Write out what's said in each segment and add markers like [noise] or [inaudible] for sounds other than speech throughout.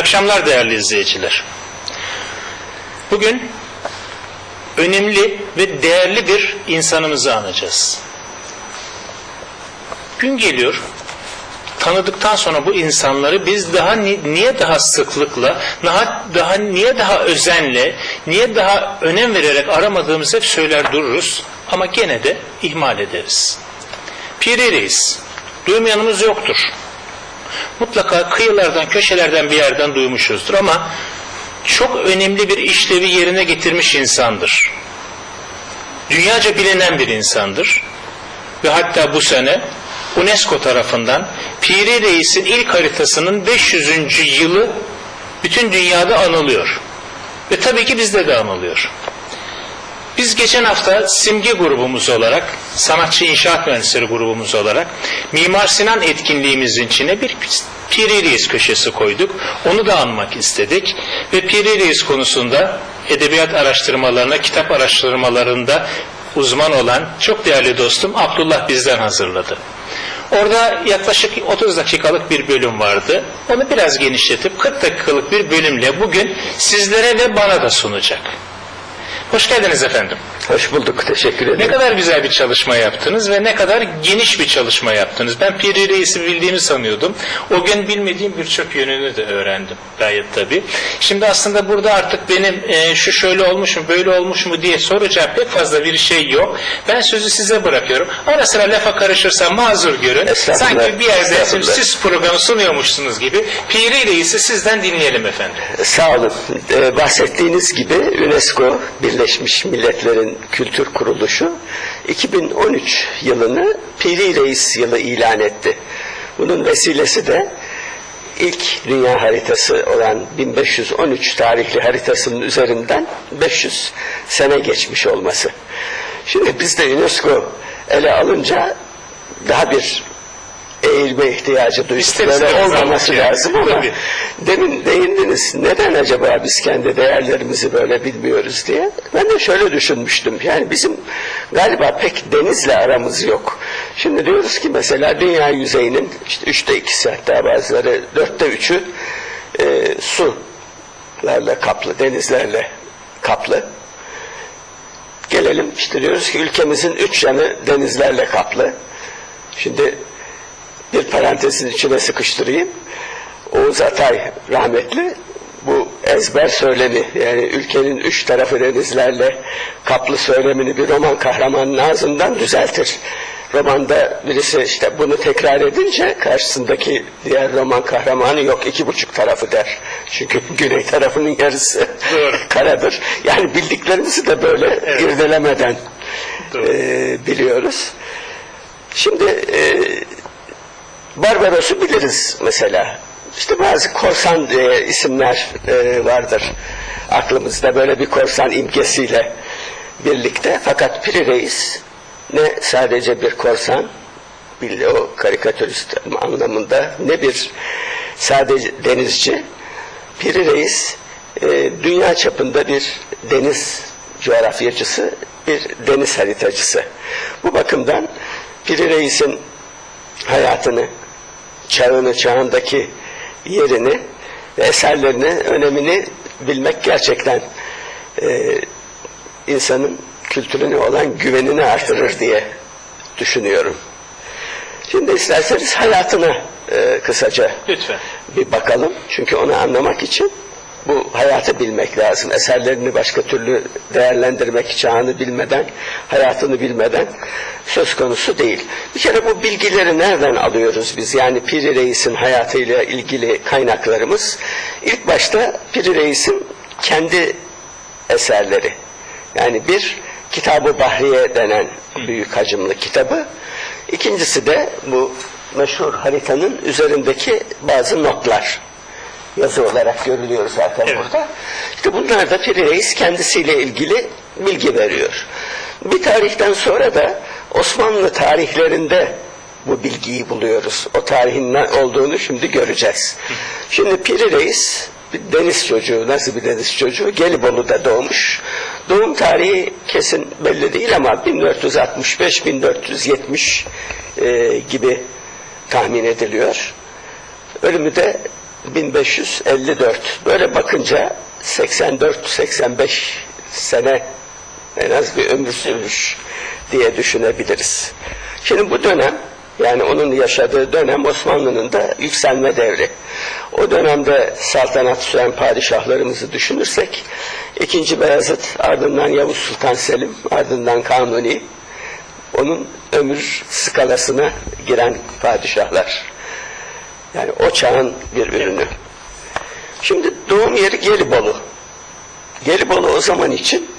Akşamlar değerli izleyiciler. Bugün önemli ve değerli bir insanımızı anacağız. Gün geliyor, tanıdıktan sonra bu insanları biz daha ni- niye daha sıklıkla, daha, daha niye daha özenle, niye daha önem vererek aramadığımızı hep söyler dururuz ama gene de ihmal ederiz. Piri duymayanımız yoktur. Mutlaka kıyılardan, köşelerden bir yerden duymuşuzdur ama çok önemli bir işlevi yerine getirmiş insandır. Dünyaca bilinen bir insandır. Ve hatta bu sene UNESCO tarafından Piri Reis'in ilk haritasının 500. yılı bütün dünyada anılıyor. Ve tabii ki bizde de anılıyor. Biz geçen hafta simge grubumuz olarak, sanatçı inşaat mühendisleri grubumuz olarak Mimar Sinan etkinliğimizin içine bir Piri Reis köşesi koyduk. Onu da anmak istedik. Ve Piri Reis konusunda edebiyat araştırmalarına, kitap araştırmalarında uzman olan çok değerli dostum Abdullah bizden hazırladı. Orada yaklaşık 30 dakikalık bir bölüm vardı. Onu biraz genişletip 40 dakikalık bir bölümle bugün sizlere ve bana da sunacak. Hoş geldiniz efendim. Hoş bulduk, teşekkür Ne ederim. kadar güzel bir çalışma yaptınız ve ne kadar geniş bir çalışma yaptınız. Ben Piri Reis'i bildiğimi sanıyordum. O gün bilmediğim birçok yönünü de öğrendim gayet tabii. Şimdi aslında burada artık benim e, şu şöyle olmuş mu böyle olmuş mu diye soracağım pek fazla bir şey yok. Ben sözü size bırakıyorum. Ara sıra lafa karışırsam mazur görün. Sanki bir yerde siz programı sunuyormuşsunuz gibi. Piri Reis'i sizden dinleyelim efendim. Sağ olun. Ee, bahsettiğiniz gibi UNESCO, Birleşmiş Milletler'in Kültür Kuruluşu 2013 yılını Piri Reis yılı ilan etti. Bunun vesilesi de ilk dünya haritası olan 1513 tarihli haritasının üzerinden 500 sene geçmiş olması. Şimdi biz de UNESCO ele alınca daha bir eğilme ihtiyacı duyduk. İsteriz Böyle evet, olmaması lazım ama Tabii. demin değindiniz. Neden acaba biz kendi değerlerimizi böyle bilmiyoruz diye. Ben de şöyle düşünmüştüm. Yani bizim galiba pek denizle aramız yok. Şimdi diyoruz ki mesela dünya yüzeyinin işte üçte ikisi hatta bazıları dörtte üçü e, sularla kaplı, denizlerle kaplı. Gelelim işte diyoruz ki ülkemizin üç yanı denizlerle kaplı. Şimdi bir parantezin içine sıkıştırayım. Oğuz Atay rahmetli bu ezber söylemi yani ülkenin üç tarafı denizlerle kaplı söylemini bir roman kahramanının ağzından düzeltir. Romanda birisi işte bunu tekrar edince karşısındaki diğer roman kahramanı yok iki buçuk tarafı der. Çünkü [laughs] güney tarafının yarısı Doğru. [laughs] karadır. Yani bildiklerimizi de böyle irdelemeden Doğru. e, biliyoruz. Şimdi e, Barbaros'u biliriz mesela. İşte bazı korsan diye isimler e, vardır aklımızda böyle bir korsan imgesiyle birlikte. Fakat Piri Reis ne sadece bir korsan, bir o karikatürist anlamında ne bir sadece denizci. Piri Reis e, dünya çapında bir deniz coğrafyacısı, bir deniz haritacısı. Bu bakımdan Piri Reis'in hayatını, çağını, çağındaki yerini ve eserlerini, önemini bilmek gerçekten e, insanın kültürüne olan güvenini artırır diye düşünüyorum. Şimdi isterseniz hayatına e, kısaca Lütfen. bir bakalım. Çünkü onu anlamak için bu hayatı bilmek lazım. Eserlerini başka türlü değerlendirmek, çağını bilmeden, hayatını bilmeden söz konusu değil. Bir kere bu bilgileri nereden alıyoruz biz? Yani Piri Reis'in hayatıyla ilgili kaynaklarımız. İlk başta Piri Reis'in kendi eserleri. Yani bir Kitabı Bahriye denen büyük hacimli kitabı. İkincisi de bu meşhur haritanın üzerindeki bazı notlar yazı olarak görülüyor zaten Evet. burada. İşte bunlar da Piri Reis kendisiyle ilgili bilgi veriyor. Bir tarihten sonra da Osmanlı tarihlerinde bu bilgiyi buluyoruz. O tarihin ne olduğunu şimdi göreceğiz. Şimdi Piri Reis bir deniz çocuğu, nasıl bir deniz çocuğu? Gelibolu'da doğmuş. Doğum tarihi kesin belli değil ama 1465-1470 e, gibi tahmin ediliyor. Ölümü de 1554. Böyle bakınca 84-85 sene en az bir ömür sürmüş diye düşünebiliriz. Şimdi bu dönem yani onun yaşadığı dönem Osmanlı'nın da yükselme devri. O dönemde saltanat süren padişahlarımızı düşünürsek ikinci Beyazıt ardından Yavuz Sultan Selim ardından Kanuni onun ömür skalasına giren padişahlar. Yani o çağın bir ürünü. Şimdi doğum yeri Gelibolu. Gelibolu o zaman için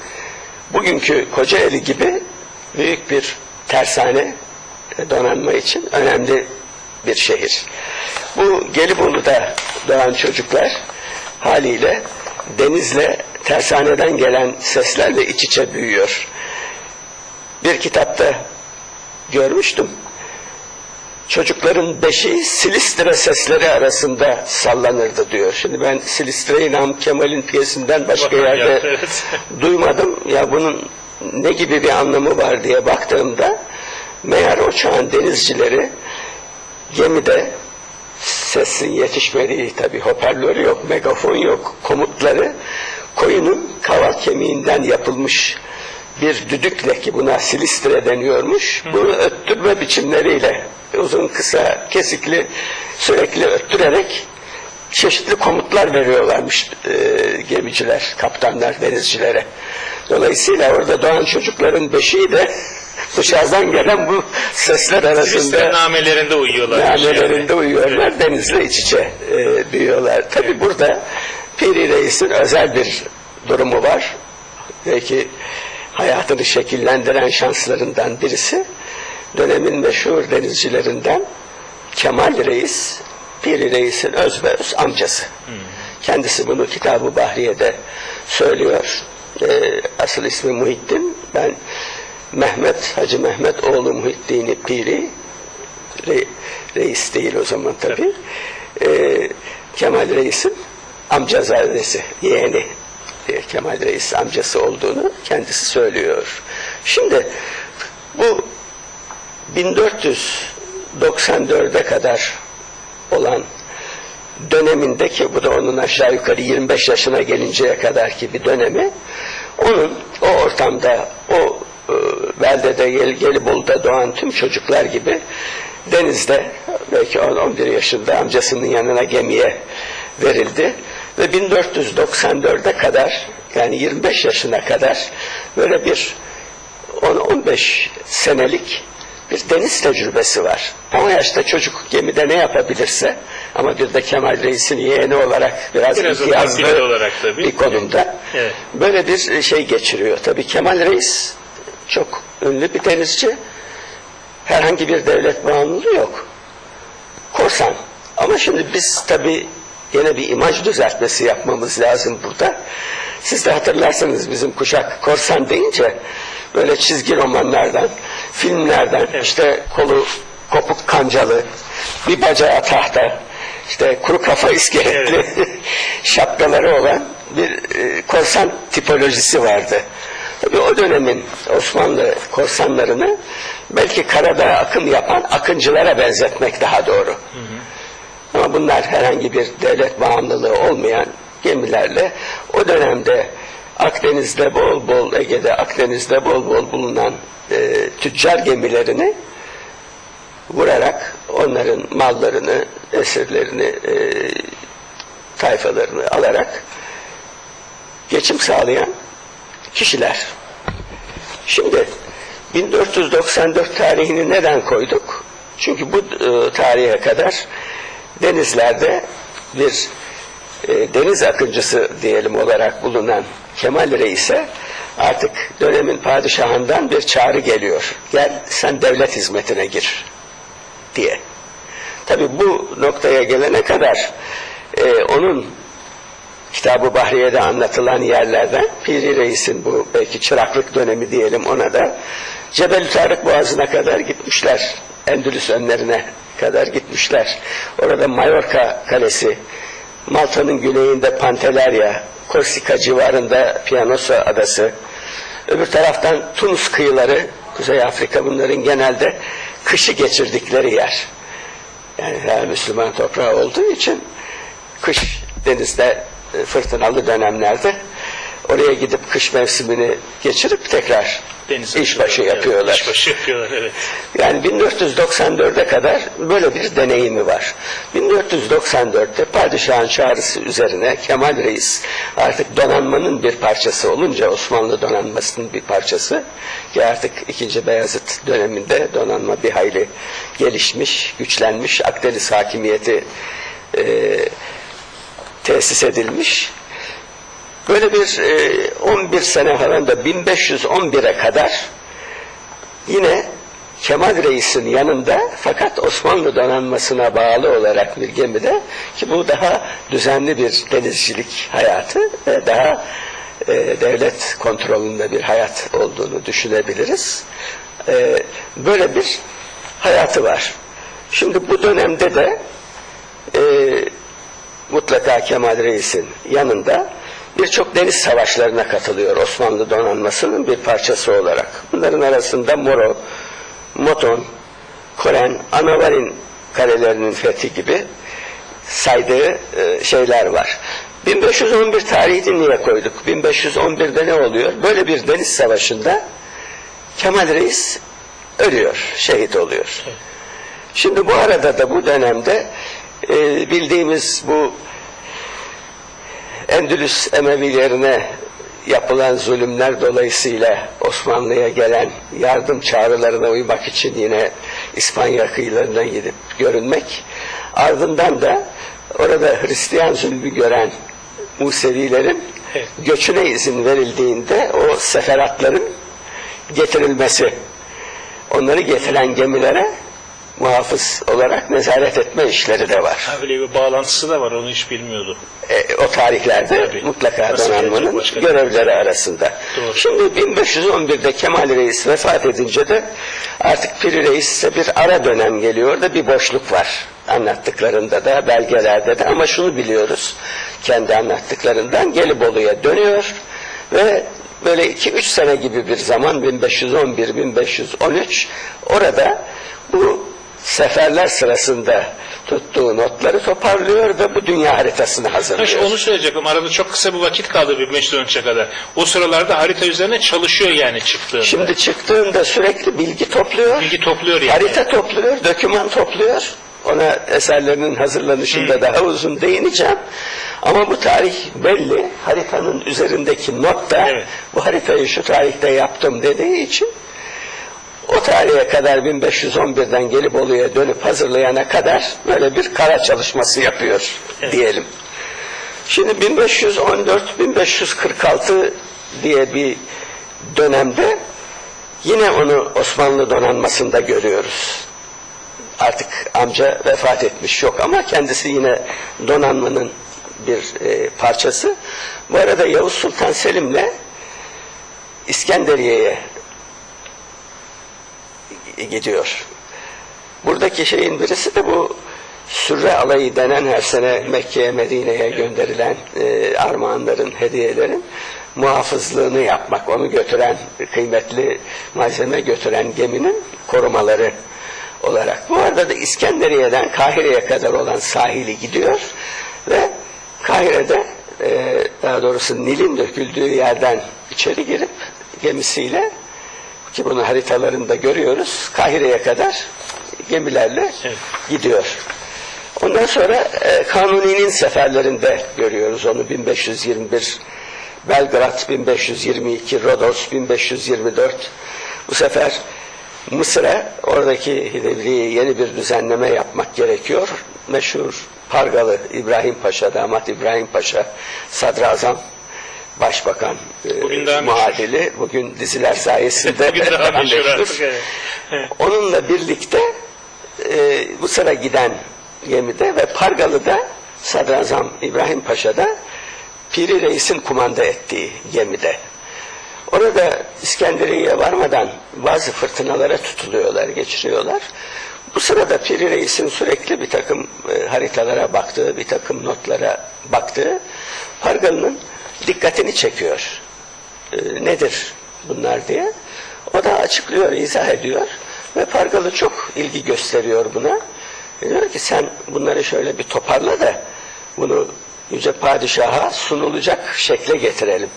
bugünkü Kocaeli gibi büyük bir tersane donanma için önemli bir şehir. Bu Gelibolu'da doğan çocuklar haliyle denizle tersaneden gelen seslerle iç içe büyüyor. Bir kitapta görmüştüm. Çocukların beşiği Silistre sesleri arasında sallanırdı diyor. Şimdi ben Silistre'yi Namık Kemal'in piyesinden başka yerde ya, evet. [laughs] duymadım. Ya bunun ne gibi bir anlamı var diye baktığımda meğer o çağın denizcileri gemide sesin yetişmediği tabi hoparlör yok, megafon yok, komutları koyunun kaval kemiğinden yapılmış bir düdükle ki buna silistre deniyormuş. Bunu öttürme biçimleriyle uzun kısa kesikli sürekli öttürerek çeşitli komutlar veriyorlarmış e, gemiciler, kaptanlar, denizcilere. Dolayısıyla orada doğan çocukların beşiği de [laughs] dışarıdan gelen bu sesler arasında namelerinde uyuyorlar. namelerinde uyuyorlar, denizle iç içe e, büyüyorlar. Tabi burada Piri Reis'in özel bir durumu var. Belki hayatını şekillendiren şanslarından birisi dönemin meşhur denizcilerinden Kemal Reis, Piri Reis'in öz ve öz amcası. Kendisi bunu Kitab-ı Bahriye'de söylüyor. Ee, asıl ismi Muhittin. Ben Mehmet, Hacı Mehmet oğlu Muhittin'i Piri, Re- reis değil o zaman tabi. Ee, Kemal Reis'in amcazadesi, yeğeni Kemal Reis amcası olduğunu kendisi söylüyor. Şimdi bu 1494'e kadar olan dönemindeki bu da onun aşağı yukarı 25 yaşına gelinceye kadar ki bir dönemi onun o ortamda o e, beldede Gel Gelibolu'da doğan tüm çocuklar gibi denizde belki 10-11 yaşında amcasının yanına gemiye verildi ve 1494'e kadar yani 25 yaşına kadar böyle bir 10-15 senelik bir deniz tecrübesi var. O yaşta çocuk gemide ne yapabilirse ama bir de Kemal Reis'in yeğeni olarak biraz, Biraz otantik olarak tabii. bir konumda Evet. böyle bir şey geçiriyor. Tabii Kemal Reis çok ünlü bir denizci. Herhangi bir devlet bağımlılığı yok. Korsan. Ama şimdi biz tabii yine bir imaj düzeltmesi yapmamız lazım burada. Siz de hatırlarsanız bizim kuşak korsan deyince böyle çizgi romanlardan, filmlerden işte kolu kopuk kancalı, bir bacağı tahta, işte kuru kafa iskeletli [laughs] şapkaları olan bir e, korsan tipolojisi vardı. Tabii o dönemin Osmanlı korsanlarını belki karada akım yapan akıncılara benzetmek daha doğru. Ama bunlar herhangi bir devlet bağımlılığı olmayan gemilerle o dönemde Akdeniz'de bol bol, Ege'de Akdeniz'de bol bol bulunan e, tüccar gemilerini vurarak onların mallarını, esirlerini, e, tayfalarını alarak geçim sağlayan kişiler. Şimdi 1494 tarihini neden koyduk? Çünkü bu e, tarihe kadar denizlerde bir e, deniz akıncısı diyelim olarak bulunan Kemal Reis'e artık dönemin padişahından bir çağrı geliyor. Gel sen devlet hizmetine gir diye. Tabi bu noktaya gelene kadar e, onun Kitab-ı Bahriye'de anlatılan yerlerden Piri Reis'in bu belki çıraklık dönemi diyelim ona da Cebel Tarık Boğazı'na kadar gitmişler. Endülüs önlerine kadar gitmişler. Orada Mallorca Kalesi, Malta'nın güneyinde Pantelleria, Korsika civarında Pianosa Adası, öbür taraftan Tunus kıyıları, Kuzey Afrika bunların genelde kışı geçirdikleri yer. Yani her Müslüman toprağı olduğu için kış denizde e, fırtınalı dönemlerde oraya gidip kış mevsimini geçirip tekrar Deniz işbaşı yapıyorlar. işbaşı yapıyorlar evet. Yani 1494'e kadar böyle bir deneyimi var. 1494'te padişahın çağrısı üzerine Kemal Reis artık donanmanın bir parçası olunca Osmanlı donanmasının bir parçası ki artık 2. Beyazıt döneminde donanma bir hayli gelişmiş, güçlenmiş, Akdeniz hakimiyeti e, tesis edilmiş. Böyle bir e, 11 sene falan da 1511'e kadar yine Kemal Reis'in yanında fakat Osmanlı donanmasına bağlı olarak bir gemide ki bu daha düzenli bir denizcilik hayatı ve daha e, devlet kontrolünde bir hayat olduğunu düşünebiliriz. E, böyle bir hayatı var. Şimdi bu dönemde de e, mutlaka Kemal Reis'in yanında birçok deniz savaşlarına katılıyor Osmanlı donanmasının bir parçası olarak. Bunların arasında Moro, Moton, Koren, Anavarin kalelerinin fethi gibi saydığı e, şeyler var. 1511 tarihini niye koyduk? 1511'de ne oluyor? Böyle bir deniz savaşında Kemal Reis ölüyor, şehit oluyor. Şimdi bu arada da bu dönemde e, bildiğimiz bu Endülüs Emevilerine yapılan zulümler dolayısıyla Osmanlı'ya gelen yardım çağrılarına uymak için yine İspanya kıyılarına gidip görünmek. Ardından da orada Hristiyan zulmü gören Musevilerin Evet. göçüne izin verildiğinde o seferatların getirilmesi, onları getiren gemilere muhafız olarak nezaret etme işleri de var. Ha, bir bağlantısı da var onu hiç bilmiyordum. E, o tarihlerde Tabii. mutlaka Nasıl donanmanın görevleri arasında. Doğru. Şimdi 1511'de Kemal Reis vefat edince de artık Piri Reis'e bir ara dönem geliyor da bir boşluk var. Anlattıklarında da belgelerde de ama şunu biliyoruz kendi anlattıklarından Gelibolu'ya dönüyor ve böyle 2-3 sene gibi bir zaman 1511-1513 orada bu seferler sırasında tuttuğu notları toparlıyor ve bu dünya haritasını Ha, hazırlıyor. işte onu söyleyecektim. Arada çok kısa bir vakit kaldı 1513'e kadar. O sıralarda harita üzerine çalışıyor yani çıktığında. Şimdi çıktığında sürekli bilgi topluyor, Bilgi topluyor yani. harita topluyor, doküman topluyor. Ona eserlerinin hazırlanışında daha uzun değineceğim. Ama bu tarih belli. Haritanın üzerindeki not da Evet. bu haritayı şu tarihte yaptım dediği için o tarihe kadar 1511'den Gelibolu'ya dönüp hazırlayana kadar böyle bir kara çalışması yapıyor diyelim. Şimdi 1514-1546 diye bir dönemde yine onu Osmanlı donanmasında görüyoruz. Artık amca vefat etmiş yok ama kendisi yine donanmanın bir e, parçası. Bu arada Yavuz Sultan Selim'le İskenderiye'ye gidiyor. Buradaki şeyin birisi de bu sürre alayı denen her sene Mekke'ye Medine'ye gönderilen e, armağanların, hediyelerin muhafızlığını yapmak, onu götüren, kıymetli malzeme götüren geminin korumaları olarak. Bu arada da İskenderiye'den Kahire'ye kadar olan sahili gidiyor ve Kahire'de e, daha doğrusu Nil'in döküldüğü yerden içeri girip gemisiyle ki bunu haritalarında görüyoruz. Kahire'ye kadar gemilerle Evet. gidiyor. Ondan sonra e, Kanuni'nin seferlerinde görüyoruz onu 1521 Belgrad 1522 Rodos 1524 bu sefer Mısır'a oradaki Hidevli'ye yeni bir düzenleme yapmak gerekiyor. Meşhur Pargalı İbrahim Paşa, damat İbrahim Paşa, sadrazam, başbakan, e, Bugün muadili, bugün diziler sayesinde [laughs] Bugün daha meşhur. Onunla birlikte e, Mısır'a giden gemide ve Pargalı'da Sadrazam İbrahim Paşa'da Piri Reis'in kumanda ettiği gemide. Orada İskenderiye'ye varmadan bazı fırtınalara tutuluyorlar, geçiriyorlar. Bu sırada Piri Reis'in sürekli bir takım e, haritalara baktığı, bir takım notlara baktığı Pargalı'nın dikkatini çekiyor. E, nedir bunlar diye. O da açıklıyor, izah ediyor ve Pargalı çok ilgi gösteriyor buna. E, diyor ki sen bunları şöyle bir toparla da bunu Yüce Padişah'a sunulacak şekle getirelim.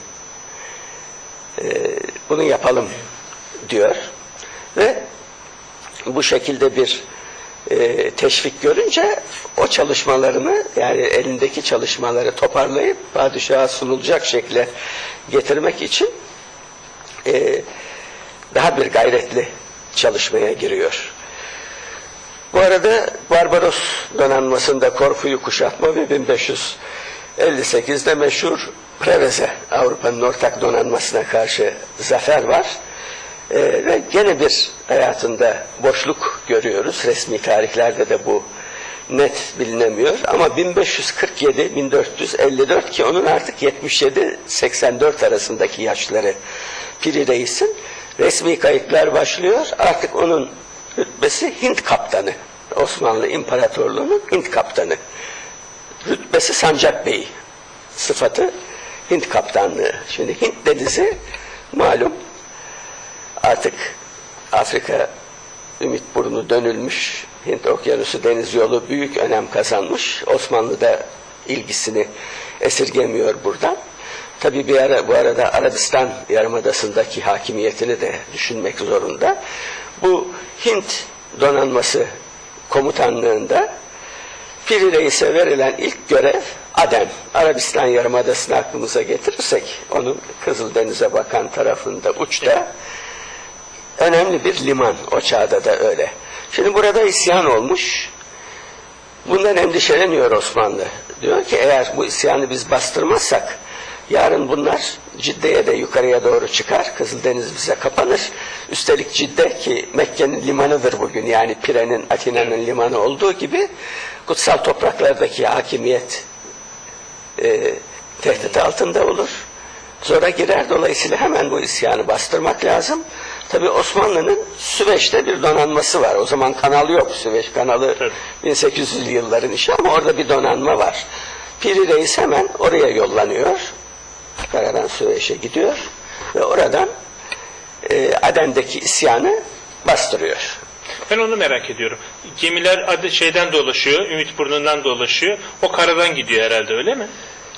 Ee, bunu yapalım diyor. Ve bu şekilde bir e, teşvik görünce o çalışmalarını yani elindeki çalışmaları toparlayıp padişaha sunulacak şekle getirmek için e, daha bir gayretli çalışmaya giriyor. Bu arada Barbaros donanmasında Korfu'yu kuşatma ve 1558'de meşhur Preveze Avrupa'nın ortak donanmasına karşı zafer var. Ee, ve gene bir hayatında boşluk görüyoruz. Resmi tarihlerde de bu net bilinemiyor. Ama 1547-1454 ki onun artık 77-84 arasındaki yaşları Piri Reis'in resmi kayıtlar başlıyor. Artık onun rütbesi Hint kaptanı. Osmanlı İmparatorluğu'nun Hint kaptanı. Rütbesi Sancak Bey. Sıfatı Hint kaptanlığı. Şimdi Hint denizi malum artık Afrika ümit burnu dönülmüş. Hint Okyanusu deniz yolu büyük önem kazanmış. Osmanlı da ilgisini esirgemiyor buradan. Tabi bir ara, bu arada Arabistan Yarımadası'ndaki hakimiyetini de düşünmek zorunda. Bu Hint donanması komutanlığında Piri Reis'e verilen ilk görev Aden. Arabistan Yarımadası'nı aklımıza getirirsek onun Kızıldeniz'e bakan tarafında uçta önemli bir liman o çağda da öyle. Şimdi burada isyan olmuş. Bundan endişeleniyor Osmanlı. Diyor ki eğer bu isyanı biz bastırmazsak yarın bunlar Cidde'ye de yukarıya doğru çıkar. Kızıldeniz bize kapanır. Üstelik Cidde ki Mekke'nin limanıdır bugün. Yani Pire'nin, Atina'nın limanı olduğu gibi kutsal topraklardaki hakimiyet e, tehdit altında olur. Zora girer. Dolayısıyla hemen bu isyanı bastırmak lazım. Tabi Osmanlı'nın Süveyş'te bir donanması var. O zaman kanal yok. Süveyş kanalı 1800'lü yılların işi ama orada bir donanma var. Piri Reis hemen oraya yollanıyor. Karadan Süveyş'e gidiyor ve oradan e, Aden'deki isyanı bastırıyor. Ben onu merak ediyorum. Gemiler şeyden dolaşıyor, Ümit Burnu'ndan dolaşıyor. O karadan gidiyor herhalde öyle mi?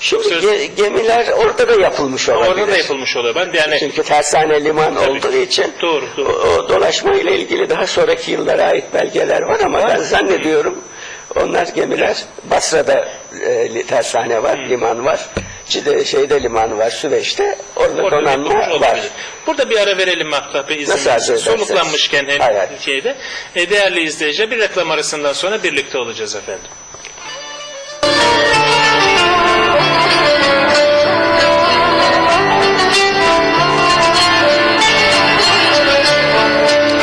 Şimdi ge- gemiler orada da yapılmış olabilir. Orada da yapılmış oluyor. Ben de yani Çünkü tersane liman Tabii. olduğu için Doğru, doğru. O, o dolaşma ile ilgili daha sonraki yıllara ait belgeler var ama Var ben zannediyorum onlar gemiler Basra'da e, tersane var, liman var. Cide, şeyde liman var, Süveyş'te orada orada donanma var. olabilir. Burada bir ara verelim Mahtap Bey ederseniz. Soluklanmışken hem şeyde. E, değerli izleyiciler bir reklam arasından sonra birlikte olacağız efendim.